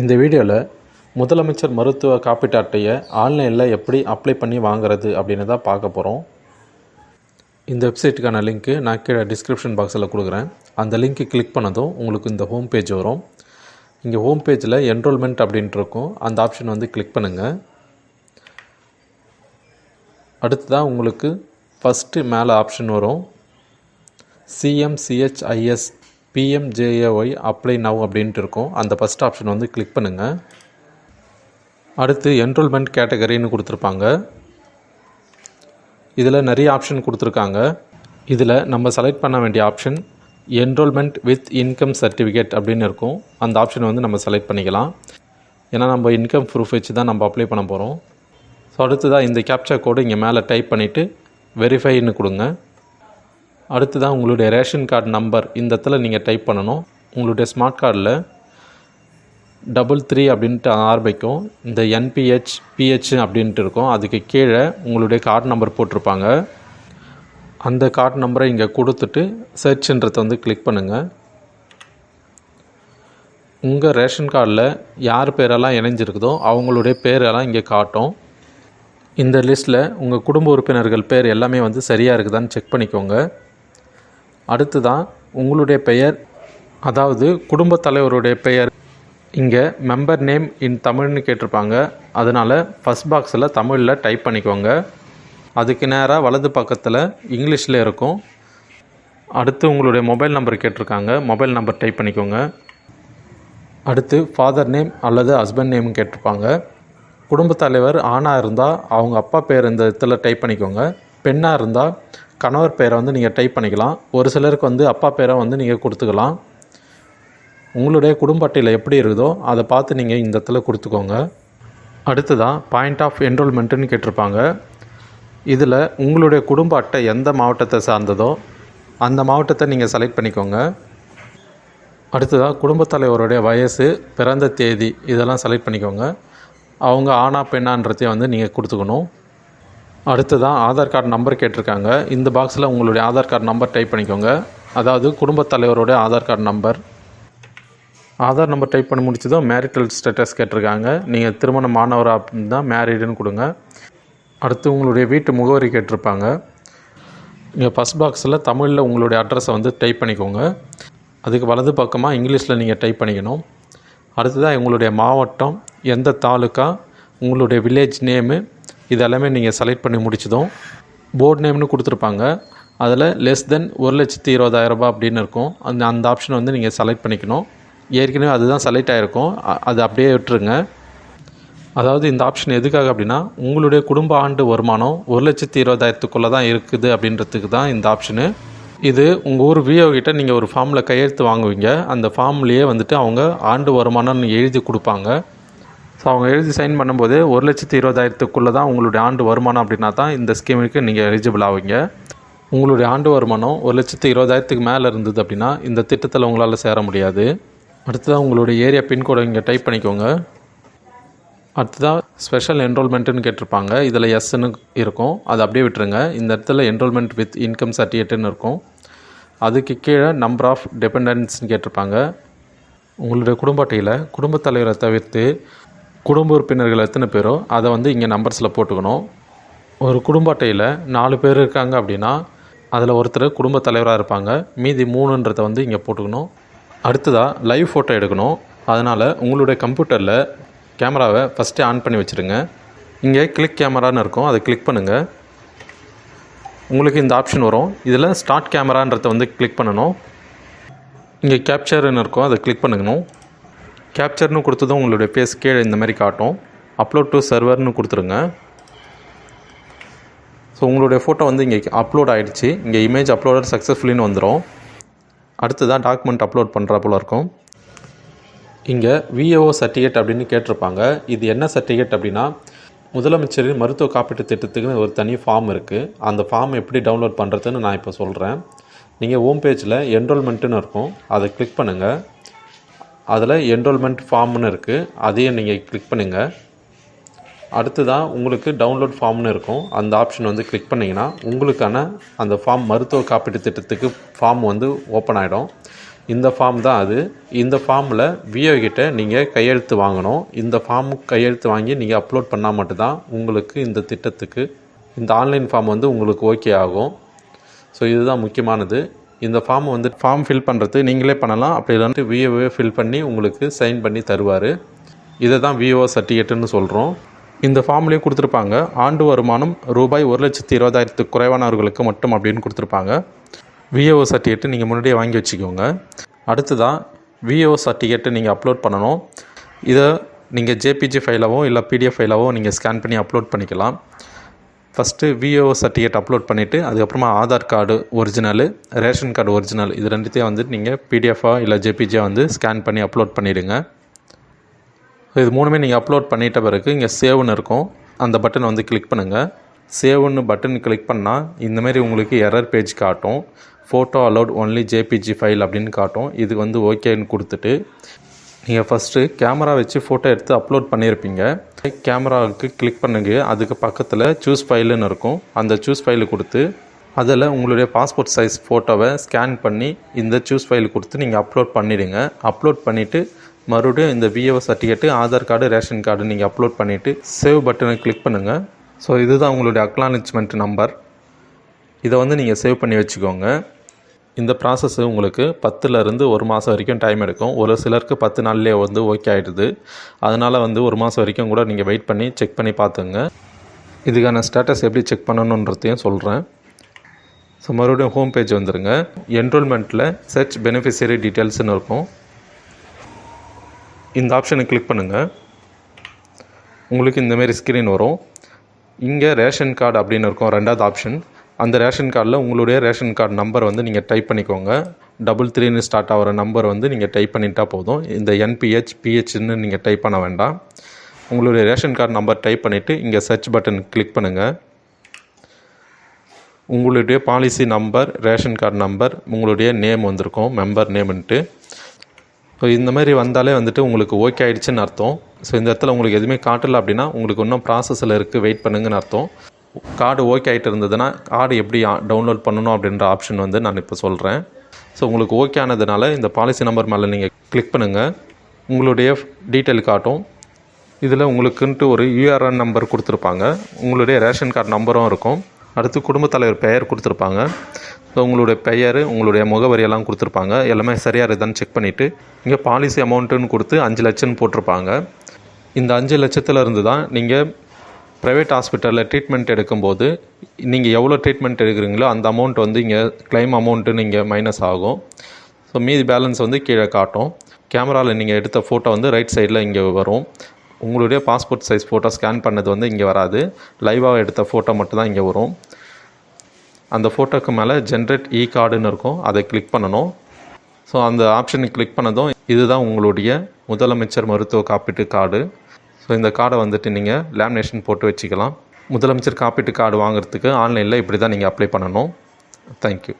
இந்த வீடியோவில் முதலமைச்சர் மருத்துவ காப்பீட்டு அட்டையை ஆன்லைனில் எப்படி அப்ளை பண்ணி வாங்குறது அப்படின்னு தான் பார்க்க போகிறோம் இந்த வெப்சைட்டுக்கான லிங்க்கு நான் கீழே டிஸ்கிரிப்ஷன் பாக்ஸில் கொடுக்குறேன். அந்த லிங்க்கு கிளிக் பண்ணதும் உங்களுக்கு இந்த ஹோம் பேஜ் வரும். இங்கே ஹோம் பேஜில் என்ரோல்மெண்ட் அப்படின்ட்டு இருக்கும். அந்த ஆப்ஷன் வந்து கிளிக் பண்ணுங்கள் அடுத்ததாக உங்களுக்கு ஃபஸ்ட்டு மேலே ஆப்ஷன் வரும். சிஎம்சிஹெச்ஐஎஸ் பிஎம்ஜேஏஒய் அப்ளை நவ் அப்படின்ட்டு இருக்கும். அந்த ஃபஸ்ட் ஆப்ஷன் வந்து கிளிக் பண்ணுங்கள் அடுத்து என்ரோல்மெண்ட் கேட்டகரின்னு கொடுத்துருப்பாங்க. இதில் நிறைய ஆப்ஷன் கொடுத்துருக்காங்க. இதில் நம்ம செலக்ட் பண்ண வேண்டிய option enrolment with income certificate அப்படின்னு இருக்கும். அந்த ஆப்ஷனை வந்து நம்ம செலக்ட் பண்ணிக்கலாம். ஏன்னா நம்ம இன்கம் ப்ரூஃப் வச்சு தான் நம்ம அப்ளை பண்ண போகிறோம் ஸோ அடுத்ததாக இந்த கேப்சா கோடு இங்கே மேலே டைப் பண்ணிவிட்டு வெரிஃபைன்னு கொடுங்க. அடுத்ததாக உங்களுடைய ரேஷன் கார்டு நம்பர். இந்த இடத்துல நீங்கள் டைப் பண்ணணும். உங்களுடைய ஸ்மார்ட் கார்டில் டபுள் த்ரீ அப்படின்ட்டு ஆரம்பிக்கும் இந்த என்பிஹெச் பிஹெச் அப்படின்ட்டு இருக்கும். அதுக்கு கீழே உங்களுடைய கார்டு நம்பர் போட்டிருப்பாங்க. அந்த கார்டு நம்பரை இங்கே கொடுத்துட்டு சர்ச்ன்றதை வந்து கிளிக் பண்ணுங்கள் உங்கள் ரேஷன் கார்டில் யார் பேரெல்லாம் இணைஞ்சிருக்குதோ அவங்களுடைய பேரெல்லாம் இங்கே காட்டும். இந்த லிஸ்ட்டில் உங்கள் குடும்ப உறுப்பினர்கள் பேர் எல்லாமே வந்து சரியாக இருக்குதான்னு செக் பண்ணிக்கோங்க. அடுத்ததான் உங்களுடைய பெயர் அதாவது குடும்பத் தலைவருடைய பெயர். இங்கே மெம்பர் நேம் இன் தமிழ்னு கேட்டிருப்பாங்க. அதனால் ஃபஸ்ட் பாக்ஸில் தமிழில் டைப் பண்ணிக்கோங்க. அதுக்கு நேராக வலது பக்கத்தில் இங்கிலீஷில் இருக்கும். அடுத்து உங்களுடைய மொபைல் நம்பர் கேட்டிருக்காங்க. மொபைல் நம்பர் டைப் பண்ணிக்கோங்க. அடுத்து ஃபாதர் நேம் அல்லது ஹஸ்பண்ட் நேம் கேட்டிருப்பாங்க. குடும்பத் தலைவர் ஆணாக இருந்தால் அவங்க அப்பா பேர் இந்த இடத்துல டைப் பண்ணிக்கோங்க. பெண்ணாக இருந்தால் கணவர் பேரை வந்து நீங்கள் டைப் பண்ணிக்கலாம். ஒரு சிலருக்கு வந்து அப்பா பேரை வந்து நீங்கள் கொடுத்துக்கலாம். உங்களுடைய குடும்ப அட்டையில் எப்படி இருக்குதோ அதை பார்த்து நீங்கள் இந்த இடத்துல கொடுத்துக்கோங்க. அடுத்ததான் பாயிண்ட் ஆஃப் என்ரோல்மெண்ட்டுன்னு கேட்டிருப்பாங்க. இதில் உங்களுடைய குடும்ப அட்டை எந்த மாவட்டத்தை சார்ந்ததோ அந்த மாவட்டத்தை நீங்கள் செலக்ட் பண்ணிக்கோங்க. அடுத்ததாக குடும்பத் தலைவருடைய வயசு பிறந்த தேதி இதெல்லாம் செலக்ட் பண்ணிக்கோங்க. அவங்க ஆணா பெண்ணான்றதையும் வந்து நீங்கள் கொடுத்துக்கணும். அடுத்ததாக ஆதார் கார்டு நம்பர் கேட்டிருக்காங்க. இந்த பாக்ஸில் உங்களுடைய ஆதார் கார்டு நம்பர் டைப் பண்ணிக்கோங்க. அதாவது குடும்பத் தலைவரோட Aadhaar card number. Aadhaar number type பண்ணி முடிச்சதும் மேரிட்டல் ஸ்டேட்டஸ் கேட்டிருக்காங்க. நீங்கள் திருமணம் மாணவராக இருந்தால் தான் மேரீடுன்னு கொடுங்க. அடுத்து உங்களுடைய வீட்டு முகவரி கேட்டிருப்பாங்க. நீங்கள் ஃபஸ்ட் பாக்ஸில் தமிழில் உங்களுடைய அட்ரஸை வந்து டைப் பண்ணிக்கோங்க. அதுக்கு வலது பக்கமாக இங்கிலீஷில் நீங்கள் டைப் பண்ணிக்கணும். அடுத்ததாக உங்களுடைய மாவட்டம் எந்த தாலுக்கா உங்களுடைய வில்லேஜ் நேமு இதெல்லாமே நீங்கள் செலக்ட் பண்ணி முடிச்சதும் போர்டு நேம்னு கொடுத்துருப்பாங்க. அதில் லெஸ் தென் ஒரு லட்சத்தி இருபதாயிரம் அப்படின்னு இருக்கும். அந்த அந்த ஆப்ஷனை வந்து நீங்கள் செலக்ட் பண்ணிக்கணும். ஏற்கனவே அதுதான் செலக்ட் ஆகிருக்கும் அது அப்படியே விட்டுருங்க. அதாவது இந்த ஆப்ஷன் எதுக்காக அப்படின்னா உங்களுடைய குடும்ப ஆண்டு வருமானம் ஒரு லட்சத்தி இருபதாயிரத்துக்குள்ளே தான் இருக்குது அப்படின்றதுக்கு தான் இந்த ஆப்ஷனு இது உங்கள் ஊர் விஓ கிட்ட நீங்கள் ஒரு ஃபார்மில் கையெழுத்து வாங்குவீங்க. அந்த ஃபார்ம்லேயே வந்துட்டு அவங்க ஆண்டு வருமானம்னு எழுதி கொடுப்பாங்க. ஸோ அவங்க எழுதி சைன் பண்ணும்போது ஒரு லட்சத்து இருபதாயிரத்துக்குள்ளே தான் உங்களுடைய ஆண்டு வருமானம் அப்படின்னா தான் இந்த ஸ்கீமுக்கு நீங்கள் எலிஜிபிள் ஆவீங்க. உங்களுடைய ஆண்டு வருமானம் ஒரு லட்சத்து இருபதாயிரத்துக்கு மேலே இருந்தது அப்படின்னா இந்த திட்டத்தில் உங்களால் சேர முடியாது. அடுத்ததாக உங்களுடைய ஏரியா பின்கோடை இங்கே டைப் பண்ணிக்கோங்க. அடுத்ததாக ஸ்பெஷல் என்ரோல்மெண்ட்டுன்னு கேட்டிருப்பாங்க. இதில் எஸ்ன்னு இருக்கும். அதை அப்படியே விட்டுருங்க. இந்த இடத்துல என்ரோல்மெண்ட் வித் இன்கம் சர்டிஃபிகேட்டுன்னு இருக்கும். அதுக்கு கீழே நம்பர் ஆஃப் டிபெண்டன்ஸ்னு கேட்டிருப்பாங்க. உங்களுடைய குடும்ப அட்டையில் குடும்பத் தலைவரை தவிர்த்து குடும்ப உறுப்பினர்கள் எத்தனை பேரோ அதை வந்து இங்கே நம்பர்ஸில் போட்டுக்கணும். ஒரு குடும்ப அட்டையில் நாலு பேர் இருக்காங்க அப்படின்னா அதில் ஒருத்தர் குடும்ப தலைவராக இருப்பாங்க. மீதி மூணுன்றதை வந்து இங்கே போட்டுக்கணும். அடுத்ததாக லைவ் ஃபோட்டோ எடுக்கணும். அதனால் உங்களுடைய கம்ப்யூட்டரில் கேமராவை ஃபஸ்ட்டே ஆன் பண்ணி வச்சுருங்க. இங்கே கிளிக் கேமரான்னு இருக்கும். அதை கிளிக் பண்ணுங்கள் உங்களுக்கு இந்த ஆப்ஷன் வரும். இதில் ஸ்டார்ட் கேமரான்றதை வந்து கிளிக் பண்ணணும். இங்கே கேப்சர்னு இருக்கும். அதை கிளிக் பண்ணணும் கேப்சர்னு கொடுத்ததும் உங்களுடைய ஃபேஸ் கீழே இந்த மாதிரி காட்டும். அப்லோட் டு சர்வர்னு கொடுத்துருங்க. ஸோ உங்களுடைய ஃபோட்டோ வந்து இங்கே அப்லோட் ஆகிடுச்சு இங்கே இமேஜ் அப்லோடர் சக்ஸஸ்ஃபுல்லின்னு வந்துடும் அடுத்ததான் டாக்குமெண்ட் அப்லோட் பண்ணுற போல இருக்கும். இங்கே விஏஓ சர்டிஃபிகேட் அப்படின்னு கேட்டிருப்பாங்க. இது என்ன சர்டிஃபிகேட் அப்படின்னா முதலமைச்சரின் மருத்துவ காப்பீட்டு திட்டத்துக்குன்னு ஒரு தனி ஃபார்ம் இருக்குது அந்த ஃபார்ம் எப்படி டவுன்லோட் பண்ணுறதுன்னு நான் இப்போ சொல்கிறேன் நீங்கள் ஹோம் பேஜில் என்ரோல்மெண்ட்டுன்னு இருக்கும். அதை கிளிக் பண்ணுங்கள் அதில் என்ரோல்மெண்ட் ஃபார்ம்னு இருக்குது அதையும் நீங்கள் கிளிக் பண்ணுங்கள் அடுத்ததாக உங்களுக்கு டவுன்லோட் ஃபார்ம்னு இருக்கும். அந்த ஆப்ஷன் வந்து கிளிக் பண்ணிங்கன்னா உங்களுக்கான அந்த ஃபார்ம் மருத்துவ காப்பீட்டு திட்டத்துக்கு ஃபார்ம் வந்து ஓப்பன் ஆகிடும் இந்த ஃபார்ம் தான் அது. இந்த ஃபார்மில் விஓ கிட்ட நீங்கள் கையெழுத்து வாங்கணும். இந்த ஃபார்ம் கையெழுத்து வாங்கி நீங்கள் அப்லோட் பண்ணால் மட்டும்தான் உங்களுக்கு இந்த திட்டத்துக்கு இந்த ஆன்லைன் ஃபார்ம் வந்து உங்களுக்கு ஓகே ஆகும். ஸோ இதுதான் முக்கியமானது. இந்த ஃபார்ம் வந்து ஃபார்ம் ஃபில் பண்ணுறது நீங்களே பண்ணலாம். அப்படி இல்லைன்ட்டு விஓவே ஃபில் பண்ணி உங்களுக்கு சைன் பண்ணி தருவார். இதை தான் விஓ சர்டிஃபிகேட்டுன்னு சொல்கிறோம் இந்த ஃபார்ம்லேயும் கொடுத்துருப்பாங்க. ஆண்டு வருமானம் ரூபாய் ஒரு லட்சத்தி இருபதாயிரத்துக்கு குறைவானவர்களுக்கு மட்டும் அப்படின்னு கொடுத்துருப்பாங்க. விஓ சர்டிஃபிகேட்டு நீங்கள் முன்னாடியே வாங்கி வச்சுக்கோங்க. அடுத்ததான் விஓ சர்டிஃபிகேட்டை நீங்கள் அப்லோட் பண்ணணும். இதை நீங்கள் ஜேபிஜி ஃபைலாகவோ இல்லை பிடிஎஃப் ஃபைலாகவோ நீங்கள் ஸ்கேன் பண்ணி அப்லோட் பண்ணிக்கலாம். ஃபஸ்ட்டு விஓ சர்டிஃபிகேட் அப்லோட் பண்ணிவிட்டு அதுக்கப்புறமா Aadhaar card original ration card original இது ரெண்டுத்தையும் வந்து நீங்கள் பிடிஎஃபாக இல்லை ஜேபிஜியாக வந்து ஸ்கேன் பண்ணி அப்லோட் பண்ணிவிடுங்க இது மூணுமே நீங்கள் அப்லோட் பண்ணிட்ட பிறகு இங்கே சேவ்னு இருக்கும். அந்த பட்டனை வந்து கிளிக் பண்ணுங்கள் சேவ்னு பட்டன் கிளிக் பண்ணால் இந்தமாரி உங்களுக்கு எரர் பேஜ் காட்டும். Photo allowed only JPG file அப்படின்னு காட்டும். இது வந்து ஓகேன்னு கொடுத்துட்டு நீங்கள் ஃபஸ்ட்டு கேமரா வச்சு ஃபோட்டோ எடுத்து அப்லோட் பண்ணியிருப்பீங்க கேமராவுக்கு கிளிக் பண்ணுங்க. அதுக்கு பக்கத்தில் சூஸ் ஃபைலுன்னு இருக்கும். அந்த சூஸ் ஃபைலு கொடுத்து அதில் உங்களுடைய பாஸ்போர்ட் சைஸ் ஃபோட்டோவை ஸ்கேன் பண்ணி இந்த சூஸ் ஃபைல் கொடுத்து நீங்கள் அப்லோட் பண்ணிவிடுங்க அப்லோட் பண்ணிவிட்டு மறுபடியும் இந்த VAO certificate Aadhaar card ration card நீங்கள் அப்லோட் பண்ணிவிட்டு சேவ் பட்டனை கிளிக் பண்ணுங்கள் ஸோ இதுதான் உங்களுடைய அக்னாலஜ்மெண்ட் நம்பர் இதை வந்து நீங்கள் சேவ் பண்ணி வச்சுக்கோங்க. இந்த ப்ராசஸ் உங்களுக்கு பத்துலேருந்து ஒரு மாதம் வரைக்கும் டைம் எடுக்கும். ஒரு சிலருக்கு பத்து நாள்லேயே வந்து ஓகே ஆகிடுது அதனால் வந்து ஒரு மாதம் வரைக்கும் கூட நீங்கள் வெயிட் பண்ணி செக் பண்ணி பார்த்துங்க. இதுக்கான ஸ்டேட்டஸ் எப்படி செக் பண்ணணுன்றதையும் சொல்கிறேன் ஸோ மறுபடியும் ஹோம் பேஜ் வந்துடுங்க என்ரோல்மெண்ட்டில் சர்ச் பெனிஃபிஷியரி டீட்டெயில்ஸ்னு இருக்கும். இந்த ஆப்ஷனை கிளிக் பண்ணுங்கள் உங்களுக்கு இந்தமாரி ஸ்க்ரீன் வரும். இங்கே ரேஷன் கார்டு அப்படின்னு இருக்கும் ரெண்டாவது ஆப்ஷன் அந்த ரேஷன் கார்டில் உங்களுடைய ரேஷன் கார்டு நம்பர் வந்து நீங்கள் டைப் பண்ணிக்கோங்க. டபுள் த்ரீன்னு ஸ்டார்ட் ஆகிற நம்பர் வந்து நீங்கள் டைப் பண்ணிட்டா போதும். இந்த என்பிஹெச் பிஹெச்னு நீங்கள் டைப் பண்ண வேண்டாம். உங்களுடைய ரேஷன் கார்டு நம்பர் டைப் பண்ணிவிட்டு இங்கே சர்ச் பட்டன் கிளிக் பண்ணுங்கள் உங்களுடைய policy number ration card number உங்களுடைய நேம் வந்திருக்கும். மெம்பர் நேம்ன்ட்டு ஸோ இந்த மாதிரி வந்தாலே வந்துட்டு உங்களுக்கு ஓகே ஆகிடுச்சின்னு அர்த்தம். ஸோ இந்த இடத்துல உங்களுக்கு எதுவுமே காட்டலை அப்படின்னா உங்களுக்கு இன்னும் ப்ராசஸில் இருக்குது வெயிட் பண்ணுங்கன்னு அர்த்தம். கார்டு ஓகே ஆகிட்டு இருந்ததுன்னா கார்டு எப்படி டவுன்லோட் பண்ணணும் அப்படின்ற ஆப்ஷன் வந்து நான் இப்போ சொல்கிறேன் ஸோ உங்களுக்கு ஓகே ஆனதுனால இந்த பாலிசி நம்பர் மேலே நீங்கள் கிளிக் பண்ணுங்கள் உங்களுடைய டீட்டெயில் காட்டும். இதில் உங்களுக்குன்ட்டு ஒரு யூஆர்என் நம்பர் கொடுத்துருப்பாங்க. உங்களுடைய ரேஷன் கார்டு நம்பரும் இருக்கும். அடுத்து குடும்பத் தலைவர் பெயர் கொடுத்துருப்பாங்க. ஸோ உங்களுடைய பெயர் உங்களுடைய முகவரி எல்லாம் கொடுத்துருப்பாங்க. எல்லாமே சரியாக இருக்குதான்னு செக் பண்ணிவிட்டு இங்கே பாலிசி அமௌண்ட்டுன்னு கொடுத்து அஞ்சு லட்சம்னு போட்டிருப்பாங்க. இந்த அஞ்சு லட்சத்தில் இருந்து தான் நீங்கள் ப்ரைவேட் ஹாஸ்பிட்டலில் ட்ரீட்மெண்ட் எடுக்கும்போது நீங்கள் எவ்வளோ ட்ரீட்மெண்ட் எடுக்கிறீங்களோ அந்த அமௌண்ட் வந்து இங்கே க்ளைம் அமௌண்ட்டுன்னு இங்கே மைனஸ் ஆகும். ஸோ மீதி பேலன்ஸ் வந்து கீழே காட்டும். கேமராவில் நீங்கள் எடுத்த ஃபோட்டோ வந்து ரைட் சைடில் இங்கே வரும். உங்களுடைய பாஸ்போர்ட் சைஸ் ஃபோட்டோ ஸ்கேன் பண்ணது வந்து இங்கே வராது. லைவாக எடுத்த ஃபோட்டோ மட்டும்தான் இங்கே வரும். அந்த ஃபோட்டோக்கு மேலே ஜென்ரேட் இ கார்டுன்னு இருக்கும். அதை கிளிக் பண்ணணும். ஸோ அந்த ஆப்ஷனை கிளிக் பண்ணதும் இதுதான் உங்களுடைய முதலமைச்சர் மருத்துவ காப்பீட்டு கார்டு ஸோ இந்த கார்டை வந்துட்டு நீங்கள் லேமினேஷன் போட்டு வச்சுக்கலாம். முதலமைச்சர் காப்பீட்டு கார்டு வாங்குறதுக்கு ஆன்லைனில் இப்படி தான் நீங்கள் அப்ளை பண்ணணும். தேங்க்யூ